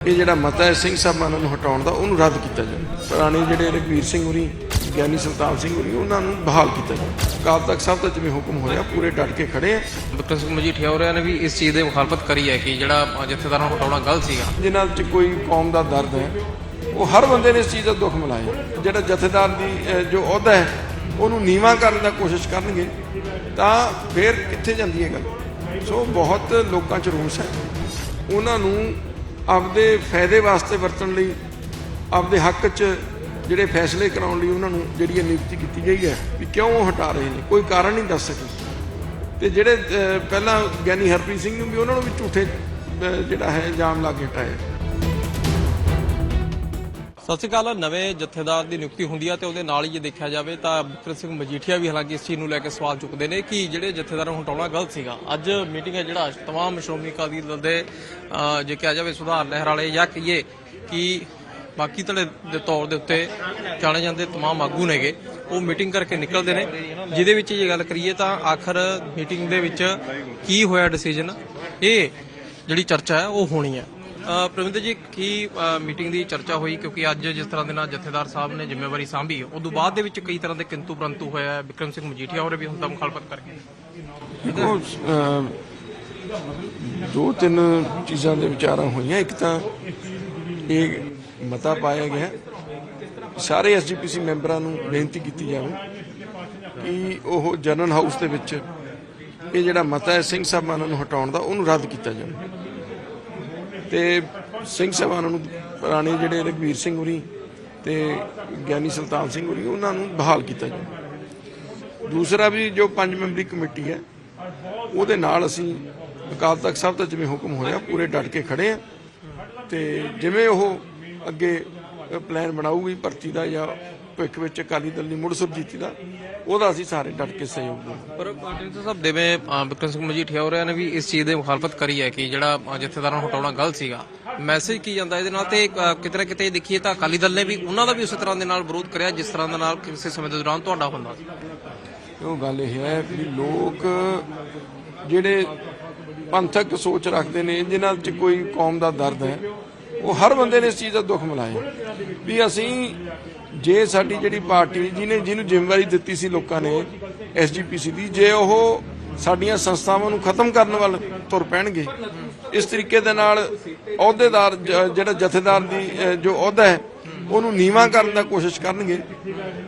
ਇਹ ਜਿਹੜਾ ਮਤਾ ਹੈ ਸਿੰਘ ਸਾਹਿਬਾਨਾਂ ਨੂੰ ਹਟਾਉਣ ਦਾ ਉਹਨੂੰ ਰੱਦ ਕੀਤਾ ਜਾਵੇ। ਪੁਰਾਣੇ ਜਿਹੜੇ ਰਘਵੀਰ ਸਿੰਘ ਹੋਰੀ ਗਿਆਨੀ ਸੁਲਤਾਨ ਸਿੰਘ ਹੋਰੀ ਉਹਨਾਂ ਨੂੰ ਬਹਾਲ ਕੀਤਾ ਜਾਵੇ। ਅਕਾਲ ਤਖਤ ਸਾਹਿਬ ਦਾ ਜਿਵੇਂ ਹੁਕਮ ਹੋਇਆ ਪੂਰੇ ਡਟ ਕੇ ਖੜੇ ਆ। ਡਾਕਟਰ ਸਿੰਘ ਮਜੀਠੀਆ ਹੋਰਿਆਂ ਨੇ ਵੀ ਇਸ ਚੀਜ਼ ਦੇ ਮੁਖਾਲਫਤ ਕਰੀ ਹੈ ਕਿ ਜਿਹੜਾ ਜਥੇਦਾਰਾਂ ਨੂੰ ਹਟਾਉਣਾ ਗਲਤ ਸੀਗਾ। ਜਿਨ੍ਹਾਂ 'ਚ ਕੋਈ ਕੌਮ ਦਾ ਦਰਦ ਹੈ ਉਹ ਹਰ ਬੰਦੇ ਨੇ ਇਸ ਚੀਜ਼ ਦਾ ਦੁੱਖ ਮਨਾਇਆ ਜਿਹੜਾ ਜਥੇਦਾਰ ਦੀ ਜੋ ਅਹੁਦਾ ਹੈ ਉਹਨੂੰ ਨੀਵਾਂ ਕਰਨ ਦਾ ਕੋਸ਼ਿਸ਼ ਕਰਨਗੇ ਤਾਂ ਫਿਰ ਕਿੱਥੇ ਜਾਂਦੀ ਹੈ ਗੱਲ? ਸੋ ਬਹੁਤ ਲੋਕਾਂ 'ਚ ਰੋਸ ਹੈ। ਉਹਨਾਂ ਨੂੰ ਆਪਦੇ ਫਾਇਦੇ ਵਾਸਤੇ ਵਰਤਣ ਲਈ, ਆਪਦੇ ਹੱਕ 'ਚ ਜਿਹੜੇ ਫੈਸਲੇ ਕਰਾਉਣ ਲਈ ਉਹਨਾਂ ਨੂੰ ਜਿਹੜੀ ਇਹ ਨਿਯੁਕਤੀ ਕੀਤੀ ਗਈ ਹੈ ਵੀ ਕਿਉਂ ਉਹ ਹਟਾ ਰਹੇ ਨੇ, ਕੋਈ ਕਾਰਨ ਨਹੀਂ ਦੱਸ ਸਕੇ। ਤੇ ਜਿਹੜੇ ਪਹਿਲਾਂ ਗਿਆਨੀ ਹਰਪ੍ਰੀਤ ਸਿੰਘ ਨੂੰ ਵੀ ਉਹਨਾਂ ਨੂੰ ਵੀ ਝੂਠੇ ਜਿਹੜਾ ਹੈ ਇਲਜ਼ਾਮ ਲਾ ਕੇ ਹਟਾਇਆ। ਸਤਿ ਸ਼੍ਰੀ ਅਕਾਲ। ਨਵੇਂ ਜਥੇਦਾਰ ਦੀ ਨਿਯੁਕਤੀ ਹੁੰਦੀ ਆ ਤੇ ਉਹਦੇ ਨਾਲ ਹੀ ਜੇ ਦੇਖਿਆ ਜਾਵੇ ਤਾਂ ਬਿਕਰਮ ਸਿੰਘ ਮਜੀਠੀਆ ਵੀ ਹਾਲਾਂਕਿ ਇਸ ਚੀਜ਼ ਨੂੰ ਲੈ ਕੇ ਸਵਾਲ ਚੁੱਕਦੇ ਨੇ ਕਿ ਜਿਹੜੇ ਜਥੇਦਾਰਾਂ ਨੂੰ ਹਟਾਉਣਾ ਗਲਤ ਸੀਗਾ। ਅੱਜ ਮੀਟਿੰਗ ਹੈ ਜਿਹੜਾ ਤਮਾਮ ਸ਼੍ਰੋਮਣੀ ਅਕਾਲੀ ਦਲ ਦੇ ਜੇ ਕਿਹਾ ਜਾਵੇ ਸੁਧਾਰ ਲਹਿਰ ਵਾਲੇ ਜਾਂ ਕਹੀਏ ਕਿ ਬਾਕੀ ਧੜੇ ਦੇ ਤੌਰ ਦੇ ਉੱਤੇ ਜਾਣੇ ਜਾਂਦੇ ਤਮਾਮ ਆਗੂ ਨੇਗੇ, ਉਹ ਮੀਟਿੰਗ ਕਰਕੇ ਨਿਕਲਦੇ ਨੇ। ਜਿਹਦੇ ਵਿੱਚ ਜੇ ਗੱਲ ਕਰੀਏ ਤਾਂ ਆਖਰ ਮੀਟਿੰਗ ਦੇ ਵਿੱਚ ਕੀ ਹੋਇਆ ਡਿਸੀਜਨ ਇਹ ਜਿਹੜੀ ਚਰਚਾ ਹੈ ਉਹ ਹੋਣੀ ਹੈ। ਪ੍ਰਵਿੰਦਰ ਜੀ, ਕੀ ਮੀਟਿੰਗ ਦੀ ਚਰਚਾ ਹੋਈ? ਕਿਉਂਕਿ ਅੱਜ ਜਿਸ ਤਰ੍ਹਾਂ ਦੇ ਨਾਲ ਜਥੇਦਾਰ ਸਾਹਿਬ ਨੇ ਜ਼ਿੰਮੇਵਾਰੀ ਸੰਭੀ, ਉਸ ਤੋਂ ਬਾਅਦ ਦੇ ਵਿੱਚ ਕਈ ਤਰ੍ਹਾਂ ਦੇ ਕਿੰਤੂ ਪ੍ਰੰਤੂ ਹੋਇਆ ਬਿਕਰਮ ਸਿੰਘ ਮਜੀਠੀਆ ਹੋਰੇ ਵੀ ਹੁਣ ਤਾਂ ਮੁਖਾਲਫਤ ਕਰ ਦੇਖੋ ਦੋ ਤਿੰਨ ਚੀਜ਼ਾਂ ਦੇ ਵਿਚਾਰਾਂ ਹੋਈਆਂ। ਇੱਕ ਤਾਂ ਇਹ ਮਤਾ ਪਾਇਆ ਗਿਆ ਸਾਰੇ ਐਸਜੀਪੀਸੀ ਮੈਂਬਰਾਂ ਨੂੰ ਬੇਨਤੀ ਕੀਤੀ ਜਾਵੇ ਕਿ ਉਹ ਜਨਰਲ ਹਾਊਸ ਦੇ ਵਿੱਚ ਇਹ ਜਿਹੜਾ ਮਤਾ ਹੈ, ਸਿੰਘ ਸਾਹਿਬਾਨਾਂ ਨੂੰ ਹਟਾਉਣ ਦਾ, ਉਹਨੂੰ ਰੱਦ ਕੀਤਾ ਜਾਵੇ। ਤੇ ਸਿੰਘ ਸਾਹਿਬਾਨਾਂ ਨੂੰ ਪੁਰਾਣੇ ਜਿਹੜੇ ਰਘਵੀਰ ਸਿੰਘ ਹੋਰੀ ਤੇ ਗਿਆਨੀ ਸੁਲਤਾਨ ਸਿੰਘ ਹੋਰੀ, ਉਹਨਾਂ ਨੂੰ ਬਹਾਲ ਕੀਤਾ ਜਾਵੇ ਦੂਸਰਾ ਵੀ ਜੋ ਪੰਜ ਮੈਂਬਰੀ ਕਮੇਟੀ ਹੈ, ਉਹਦੇ ਨਾਲ ਅਸੀਂ ਅਕਾਲ ਤਖਤ ਸਾਹਿਬ ਦਾ ਜਿਵੇਂ ਹੁਕਮ ਹੋਇਆ ਪੂਰੇ ਡਟ ਕੇ ਖੜੇ ਆ ਤੇ ਜਿਵੇਂ ਉਹ ਅੱਗੇ ਪਲਾਨ ਬਣਾਊਗੀ ਭਰਤੀ ਦਾ ਜਾਂ ਭਵਿੱਖ ਵਿੱਚ ਅਕਾਲੀ ਦਲ ਦੀ ਮੁੜ ਸੁਰਜੀਤੀ ਦਾ ਉਹਦਾ ਅਸੀਂ ਸਾਰੇ ਡਟ ਕੇ ਸਹਿਯੋਗ ਦੇਵਾਂਗੇ। ਪਰ ਡਾਕਟਰ ਸਾਹਿਬ ਅ, ਬਿਕਰਮ ਸਿੰਘ ਮਜੀਠੀਆ ਹੋਰਿਆਂ ਨੇ ਵੀ ਇਸ ਚੀਜ਼ ਦੇ ਮੁਖਾਲਫਤ ਕਰੀ ਹੈ ਕਿ ਜਿਹੜਾ ਜਥੇਦਾਰਾਂ ਨੂੰ ਹਟਾਉਣਾ ਗਲਤ ਸੀਗਾ। ਮੈਸੇਜ ਕੀ ਜਾਂਦਾ ਇਹਦੇ ਨਾਲ ਤੇ ਕਿਤੇ ਨਾ ਕਿਤੇ ਦੇਖੀਏ ਤਾਂ ਅਕਾਲੀ ਦਲ ਨੇ ਵੀ ਉਹਨਾਂ ਦਾ ਵੀ ਉਸੇ ਤਰ੍ਹਾਂ ਦੇ ਨਾਲ ਵਿਰੋਧ ਕਰਿਆ ਜਿਸ ਤਰ੍ਹਾਂ ਦੇ ਨਾਲ ਕਿਸੇ ਸਮੇਂ ਦੇ ਦੌਰਾਨ ਤੁਹਾਡਾ ਹੁੰਦਾ ਸੀ। ਉਹ ਗੱਲ ਇਹ ਹੈ ਵੀ ਲੋਕ ਜਿਹੜੇ ਪੰਥਕ ਸੋਚ ਰੱਖਦੇ ਨੇ ਜਿਨ੍ਹਾਂ 'ਚ ਕੋਈ ਕੌਮ ਦਾ ਦਰਦ ਹੈ। ਉਹ ਹਰ ਬੰਦੇ ਨੇ ਇਸ ਚੀਜ਼ ਦਾ ਦੁੱਖ ਮਨਾਇਆ ਵੀ ਅਸੀਂ ਜੇ ਸਾਡੀ ਜਿਹੜੀ ਪਾਰਟੀ ਜਿਹਨੇ ਜਿਹਨੂੰ ਜ਼ਿੰਮੇਵਾਰੀ ਦਿੱਤੀ ਸੀ ਲੋਕਾਂ ਨੇ ਐਸਜੀਪੀਸੀ ਦੀ, ਜੇ ਉਹ ਸਾਡੀਆਂ ਸੰਸਥਾਵਾਂ ਨੂੰ ਖਤਮ ਕਰਨ ਵੱਲ ਤੁਰ ਪੈਣਗੇ, ਇਸ ਤਰੀਕੇ ਦੇ ਨਾਲ ਅਹੁਦੇਦਾਰ ਜਿਹੜਾ ਜਥੇਦਾਰ ਦੀ ਜੋ ਅਹੁਦਾ ਹੈ, ਉਹਨੂੰ ਨੀਵਾਂ ਕਰਨ ਦਾ ਕੋਸ਼ਿਸ਼ ਕਰਨਗੇ,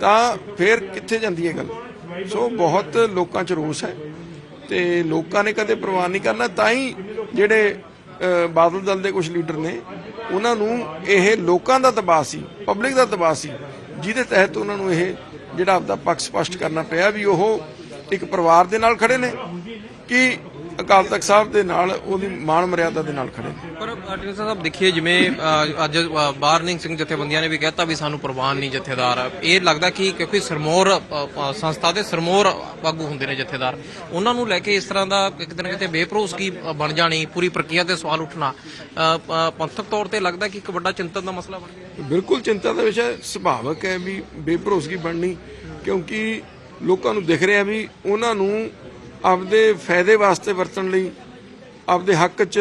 ਤਾਂ ਫਿਰ ਕਿੱਥੇ ਜਾਂਦੀ ਹੈ ਗੱਲ? ਸੋ ਬਹੁਤ ਲੋਕਾਂ 'ਚ ਰੋਸ ਹੈ ਤੇ ਲੋਕਾਂ ਨੇ ਕਦੇ ਪ੍ਰਵਾਨ ਨਹੀਂ ਕਰਨਾ, ਤਾਂ ਹੀ ਜਿਹੜੇ ਬਾਦਲ ਦਲ ਦੇ ਕੁਝ ਲੀਡਰ ਨੇ ਉਹਨਾਂ ਨੂੰ ਇਹ ਲੋਕਾਂ ਦਾ ਦਬਾਅ ਸੀ ਪਬਲਿਕ ਦਾ ਦਬਾਅ ਸੀ, ਜਿਹਦੇ ਤਹਿਤ ਉਹਨਾਂ ਨੂੰ ਇਹ ਜਿਹੜਾ ਆਪਦਾ ਪੱਖ ਸਪਸ਼ਟ ਕਰਨਾ ਪਿਆ ਵੀ ਉਹ ਇੱਕ ਪਰਿਵਾਰ ਦੇ ਨਾਲ ਖੜੇ ਨੇ, ਕਿ ਅਕਾਲ ਤਖਤ ਸਾਹਿਬ ਦੇ ਨਾਲ ਉਹਦੀ ਮਾਣ ਮਰਿਆਦਾ ਦੇ ਨਾਲ ਖੜੇ। ਪਰ ਡਾਕਟਰ ਸਾਹਿਬ ਦੇਖੀਏ ਜਿਵੇਂ ਅੱਜ ਬਾਰਨਿੰਗ ਸਿੰਘ ਜਥੇਬੰਦੀਆਂ ਨੇ ਵੀ ਕਹਿਤਾ ਵੀ ਸਾਨੂੰ ਪ੍ਰਵਾਨ ਨਹੀਂ ਜਥੇਦਾਰ। ਇਹ ਲੱਗਦਾ ਕਿ ਕਿਉਂਕਿ ਸਰਮੋਰ ਸੰਸਥਾ ਦੇ ਸਰਮੋਰ ਆਗੂ ਹੁੰਦੇ ਨੇ ਜਥੇਦਾਰ। ਉਹਨਾਂ ਨੂੰ ਲੈ ਕੇ ਇਸ ਤਰ੍ਹਾਂ ਦਾ ਕਿਤੇ ਨਾ ਕਿਤੇ ਬੇਭਰੋਸਗੀ ਅ, ਬਣ ਜਾਣੀ ਪੂਰੀ ਪ੍ਰਕਿਰਿਆ ਤੇ ਸਵਾਲ ਉੱਠਣਾ ਪੰਥਕ ਤੌਰ ਤੇ ਲੱਗਦਾ ਕਿ ਇੱਕ ਵੱਡਾ ਚਿੰਤਨ ਦਾ ਮਸਲਾ ਬਣ ਗਿਆ। ਬਿਲਕੁਲ ਚਿੰਤਾ ਦਾ ਵਿਸ਼ਾ ਸੁਭਾਵਕ ਹੈ ਵੀ ਬੇਭਰੋਸਗੀ ਬਣਨੀ ਕਿਉਂਕਿ ਲੋਕਾਂ ਨੂੰ ਦਿਖ ਰਿਹਾ ਵੀ ਉਹਨਾਂ ਨੂੰ ਆਪਦੇ ਫਾਇਦੇ ਵਾਸਤੇ ਵਰਤਣ ਲਈ, ਆਪਦੇ ਹੱਕ 'ਚ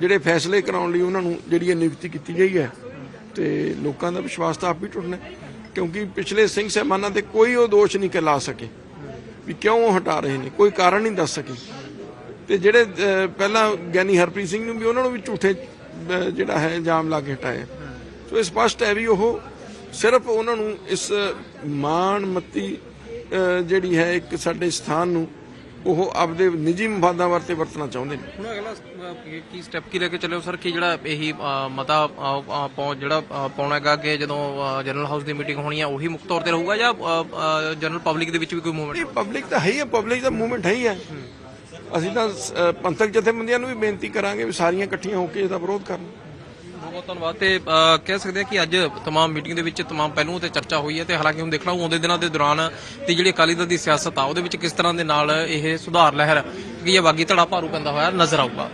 ਜਿਹੜੇ ਫੈਸਲੇ ਕਰਾਉਣ ਲਈ ਉਹਨਾਂ ਨੂੰ ਜਿਹੜੀ ਇਹ ਨਿਯੁਕਤੀ ਕੀਤੀ ਗਈ ਹੈ। ਤੇ ਲੋਕਾਂ ਦਾ ਵਿਸ਼ਵਾਸ ਤਾਂ ਆਪ ਹੀ ਟੁੱਟਣਾ ਕਿਉਂਕਿ ਪਿਛਲੇ ਸਿੰਘ ਸਹਿਮਾਨਾਂ ਤੇ ਕੋਈ ਉਹ ਦੋਸ਼ ਨਹੀਂ ਕਿ ਲਾ ਸਕੇ, ਵੀ ਕਿਉਂ ਉਹ ਹਟਾ ਰਹੇ ਨੇ, ਕੋਈ ਕਾਰਨ ਨਹੀਂ ਦੱਸ ਸਕੇ। ਤੇ ਜਿਹੜੇ ਪਹਿਲਾਂ ਗਿਆਨੀ ਹਰਪ੍ਰੀਤ ਸਿੰਘ ਨੂੰ ਵੀ ਉਹਨਾਂ ਨੂੰ ਵੀ ਝੂਠੇ ਜਿਹੜਾ ਹੈ, ਇਲਜ਼ਾਮ ਲਾ ਕੇ ਹਟਾਏ। ਸੋ ਇਹ ਸਪਸ਼ਟ ਹੈ ਵੀ ਉਹ ਸਿਰਫ ਉਹਨਾਂ ਨੂੰ ਇਸ ਮਾਣ ਮੱਤੀ ਜਿਹੜੀ ਹੈ ਇੱਕ ਸਾਡੇ ਸਥਾਨ ਨੂੰ ਉਹ ਆਪਦੇ ਨਿੱਜੀ ਮਫਾਦਾਂ ਵਾਸਤੇ ਵਰਤਣਾ ਚਾਹੁੰਦੇ ਨੇ। ਹੁਣ ਅਗਲਾ ਕੀ- ਸਟੈਪ ਕੀ ਲੈ ਕੇ ਚੱਲਿਓ ਸਰ? ਕਿ ਜਿਹੜਾ ਇਹੀ ਮਤਾ ਅ, ਅ, ਪਾਉ- ਜਿਹੜਾ ਅ, ਪਾਉਣਾ ਹੈਗਾ ਕਿ ਜਦੋਂ ਜਨਰਲ ਹਾਊਸ ਦੀ ਮੀਟਿੰਗ ਹੋਣੀ ਹੈ ਉਹੀ ਮੁੱਖ ਤੌਰ ਤੇ ਰਹੂਗਾ ਜਾਂ ਜਨਰਲ ਪਬਲਿਕ ਦੇ ਵਿੱਚ ਵੀ ਕੋਈ ਮੂਵਮੈਂਟ ਇਹ ਪਬਲਿਕ ਤਾਂ ਹੈ ਹੀ ਹੈ ਪਬਲਿਕ ਦਾ ਮੂਵਮੈਂਟ ਹੈ ਹੀ ਹੈ। ਅਸੀਂ ਤਾਂ ਅਹ, ਪੰਥਕ ਜਥੇਬੰਦੀਆਂ ਨੂੰ ਵੀ ਬੇਨਤੀ ਕਰਾਂਗੇ ਵੀ ਸਾਰੀਆਂ ਇਕੱਠੀਆਂ ਹੋ ਕੇ ਇਹਦਾ ਵਿਰੋਧ ਕਰਨ। ਬਹੁਤ ਬਹੁਤ ਧੰਨਵਾਦ ਤੇ ਅ, ਕਹਿ ਸਕਦੇ ਆ ਕਿ ਅੱਜ तमाम ਮੀਟਿੰਗ ਦੇ ਵਿੱਚ तमाम ਪਹਿਲੂਆਂ ਤੇ ਚਰਚਾ ਹੋਈ ਹੈ ਤੇ ਹਾਲਾਂਕਿ ਹੁਣ ਦੇਖਣਾ ਆਉਂਦੇ ਦਿਨਾਂ ਦੇ ਦੌਰਾਨ ਤੇ ਜਿਹੜੀ ਅਕਾਲੀ ਦਲ ਦੀ ਸਿਆਸਤ ਆ ਉਹਦੇ ਵਿੱਚ ਕਿਸ ਤਰ੍ਹਾਂ ਦੇ ਨਾਲ ਇਹ ਸੁਧਾਰ ਲਹਿਰ ਕੀ ਇਹ ਬਾਗੀ ਧੜਾ ਭਾਰੂ ਪੈਂਦਾ ਹੋਇਆ ਨਜ਼ਰ ਆਊਗਾ